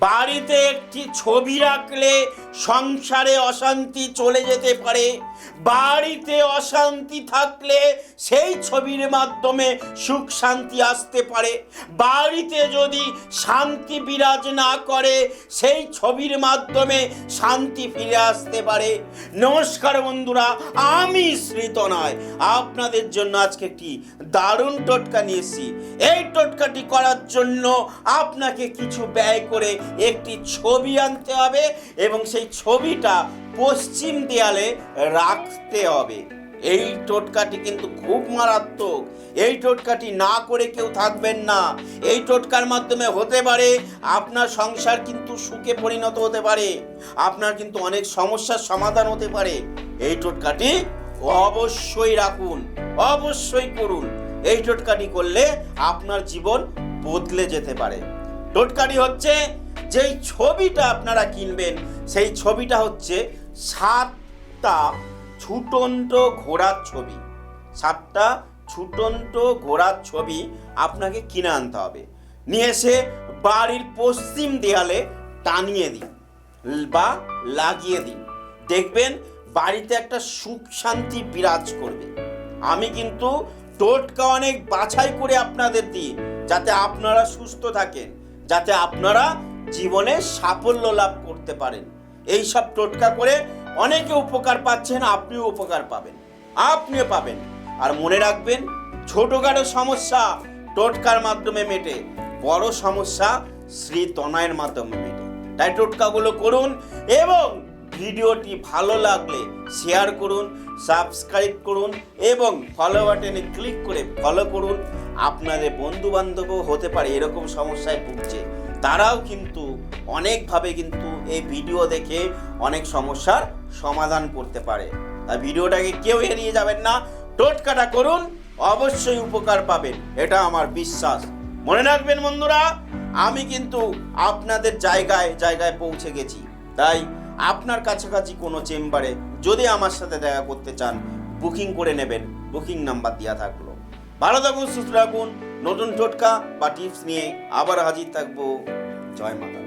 বাড়িতে একটি ছবি রাখলে সংসারে অশান্তি চলে যেতে পারে। বাড়িতে অশান্তি থাকলে সেই ছবির মাধ্যমে সুখ শান্তি আসতে পারে। বাড়িতে যদি শান্তি বিরাজ না করে, সেই ছবির মাধ্যমে শান্তি ফিরে আসতে পারে। নমস্কার বন্ধুরা, আমি শ্রীত নয়। আপনাদের জন্য আজকে একটি দারুণ টোটকা নিয়েছি এই টোটকাটি করার জন্য আপনাকে কিছু ব্যয় করে একটি ছবি আনতে হবে এবং সেই ছবিটা পশ্চিম দেয়ালে রাখতে হবে। এই টোটকাটি কিন্তু খুব মারাত্মক। এই টোটকাটি না করে কেউ থাকবেন না। এই টোটকার মাধ্যমে হতে পারে আপনার সংসার কিন্তু সুখে পরিণত হতে পারে। আপনার কিন্তু অনেক সমস্যার সমাধান হতে পারে। এই টোটকাটি অবশ্যই রাখুন। অবশ্যই করুন। এই টোটকাটি করলে আপনার জীবন বদলে যেতে পারে। টোটকাটি হচ্ছে, যেই ছবিটা আপনারা কিনবেন, সেই ছবিটা হচ্ছে সাতটা ছুটন্ত ঘোড়ার ছবি। সাতটা ছুটন্ত ঘোড়ার ছবি আপনাকে কিনে আনতে হবে। নিয়ে এসে বাড়ির পশ্চিম দেয়ালে টানিয়ে দিন বা লাগিয়ে দিন। দেখবেন বাড়িতে একটা সুখ শান্তি বিরাজ করবে। আমি কিন্তু টোটকা অনেক বাছাই করে আপনাদের দিই, যাতে আপনারা সুস্থ থাকেন। যাতে আপনারা জীবনে সাফল্য লাভ করতে পারেন। এই সব টোটকা করে অনেকে উপকার পাচ্ছেন, আপনিও উপকার পাবেন, আপনিও পাবেন। আর মনে রাখবেন, ছোটখাটো সমস্যা টোটকার মাধ্যমে মেটে, বড় সমস্যা শ্রী তনয়ের মাধ্যমে মেটে। তাই টোটকাগুলো করুন এবং ভিডিওটি ভালো লাগলে শেয়ার করুন, সাবস্ক্রাইব করুন এবং ফলো বাটনে ক্লিক করে ফলো করুন। আপনাদের বন্ধু বান্ধবও হতে পারে, এরকম সমস্যায় ভুগছে। তারাও কিন্তু অনেকভাবে কিন্তু এই ভিডিও দেখে অনেক সমস্যার সমাধান করতে পারে। তাই ভিডিওটাকে কেউ এড়িয়ে যাবেন না, টোটকাটা করুন, অবশ্যই উপকার পাবেন, এটা আমার বিশ্বাস। মনে রাখবেন বন্ধুরা, আমি কিন্তু আপনাদের জায়গায় জায়গায় পৌঁছে গেছি। তাই আপনার কাছাকাছি কোনো চেম্বারে যদি আমার সাথে দেখা করতে চান, বুকিং করে নেবেন, বুকিং নাম্বার দেওয়া থাকল। ভালো থাকুন সুস্থ রাখুন নতুন টোটকা বা টিপস নিয়ে আবার হাজির থাকব। জয় মাতা